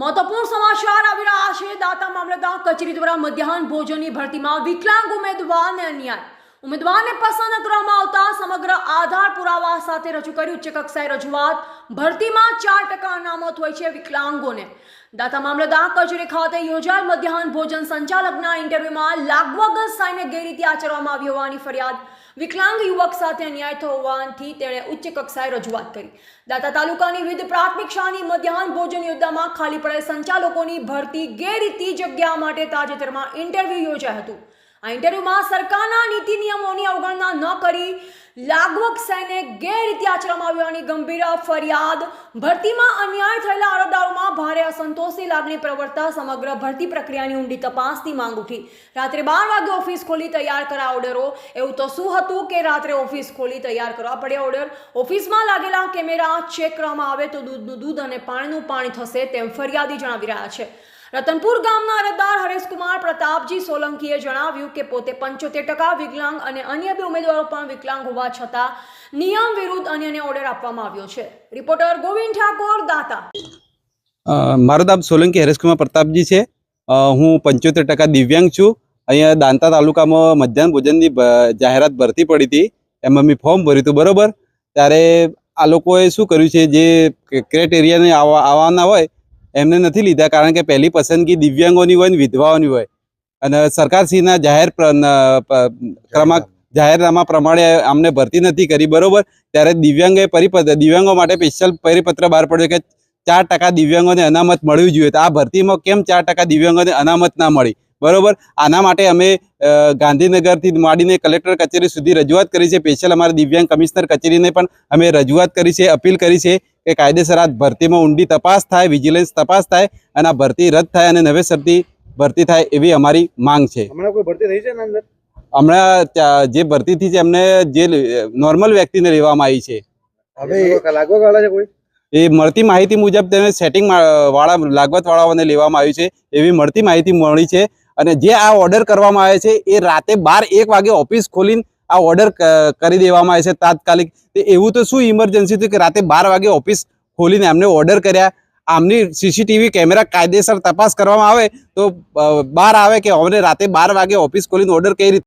મહત્વપૂર્ણ સમાચાર આવી રહ્યા છે. દાતા મામલતદાર કચેરી દ્વારા મધ્યાહન ભોજનની ભરતીમાં વિકલાંગ ઉમેદવારને અન્યાય ઉમેદવારને પસંદ કરવામાં આવતા સમગ્ર આધાર પુરાવા સાથે રજૂ કરી ઉચ્ચ કક્ષાએ રજૂઆત ભરતીમાં ચાર ટકા અનામત હોય છે વિકલાંગોને. દાતા મામલતદાર કચેરી ખાતે યોજાયેલ મધ્યાહન ભોજન સંચાલકના ઇન્ટરવ્યુમાં લાગવગ સાઈને ગેરરીતિ આચરવામાં આવી હોવાની ફરિયાદ વિકલાંગ યુવક સાથે અન્યાય થવાથી તેણે ઉચ્ચ કક્ષાએ રજૂઆત કરી. દાતા તાલુકાની વિવિધ પ્રાથમિક શાળાની મધ્યાહન ભોજન યોજનામાં ખાલી પડેલ સંચાલકોની ભરતી ગેરરીતિ જગ્યા માટે તાજેતરમાં ઇન્ટરવ્યૂ યોજાયું હતું. આ ઇન્ટરવ્યુમાં સરકારના નીતિ નિયમોની અવગણના ન કરી લાગવક સૈને ગેરરીતિ આચરવામાં આવ્યાની ગંભીર ફરિયાદ. ભરતીમાં અન્યાય થયેલા અરજદારોમાં ભારે અસંતોષની લાગણી પ્રવર્તા સમગ્ર ભરતી પ્રક્રિયાની ઊંડી તપાસની માંગ ઉઠી. રાત્રે બાર વાગે ઓફિસ ખોલી તૈયાર કરા ઓર્ડરો. એવું તો શું હતું કે રાત્રે ઓફિસ ખોલી તૈયાર કરવા પડ્યા ઓર્ડર? ઓફિસમાં લાગેલા કેમેરા ચેક કરવામાં આવે તો દૂધનું દૂધ અને પાણીનું પાણી થશે તેમ ફરિયાદી જણાવી રહ્યા છે. રતનપુર ગામના અરજદાર હરેશકુમાર પ્રતાપજી સોલંકીએ જણાવ્યું કે પોતે પંચોતેર ટકા વિકલાંગ અને અન્ય બે ઉમેદવારો પણ વિકલાંગ હોવા છતાં નિયમ વિરુદ્ધ અન્યને ઓર્ડર આપવામાં આવ્યો છે. રિપોર્ટર ગોવિંદ ઠાકોર, દાતા. મારું નામ સોલંકી હરેશકુમાર પ્રતાપજી છે. હું પંચોતેર ટકા દિવ્યાંગ છું. અહીંયા દાંતા તાલુકામાં મધ્યાહન ભોજનની જાહેરાત ભરતી પડી હતી. એમાં મેં ફોર્મ ભર્યું હતું, બરોબર? ત્યારે આ લોકોએ શું કર્યું છે, જે ક્રાઇટેરિયાને આવવા આવવાના હોય, એમને નથી લીધા. કારણ કે પહેલી પસંદગી દિવ્યાંગોની હોય ને વિધવાઓની હોય. અને સરકારશ્રીના જાહેર ક્રમાંક જાહેરનામા. પ્રમાણે અમને ભરતી નથી કરી. બરોબર? ત્યારે દિવ્યાંગે પરિપત્ર દિવ્યાંગો માટે સ્પેશિયલ પરિપત્ર બહાર પડ્યો કે ચાર ટકા દિવ્યાંગોને અનામત મળવી જોઈએ. તો આ ભરતીમાં કેમ ચાર ટકા દિવ્યાંગોને અનામત ના મળી? બરોબર? આના માટે અમે ગાંધીનગરથી માંડીને કલેક્ટર કચેરી સુધી રજૂઆત કરી છે. સ્પેશિયલ અમારા દિવ્યાંગ કમિશનર કચેરીને પણ અમે રજૂઆત કરી છે અપીલ કરી છે કે કાયદેસર આ ભરતીમાં ઊંડી તપાસ થાય વિજિલન્સ તપાસ થાય અને આ ભરતી રદ થાય અને નવેસરથી ભરતી થાય એવી અમારી માંગ છે. હમણાં કોઈ ભરતી થઈ છે અંદર? હમણાં જે ભરતી થઈ છે એમને જે નોર્મલ વ્યક્તિને લેવામાં આવી છે. હવે લાગવા વાળા છે કોઈ? એ મળતી માહિતી મુજબ તેને સેટિંગ વાળા લાગવત વાળાઓને લેવામાં આવ્યું છે એવી મળતી માહિતી મળી છે અને જે આ ઓર્ડર કરવામાં આવે છે એ રાતે બાર એક વાગે ઓફિસ ખોલીને આ ઓર્ડર કરી દેવામાં આવે છે તાત્કાલિક. એવું તો શું ઇમરજન્સી હતું કે રાતે બાર વાગે ઓફિસ ખોલીને એમને ઓર્ડર કર્યા? આમની સીસીટીવી કેમેરા કાયદેસર તપાસ કરવામાં આવે તો બહાર આવે કે અમને રાતે બાર વાગે ઓફિસ ખોલીને ઓર્ડર કઈ રીતે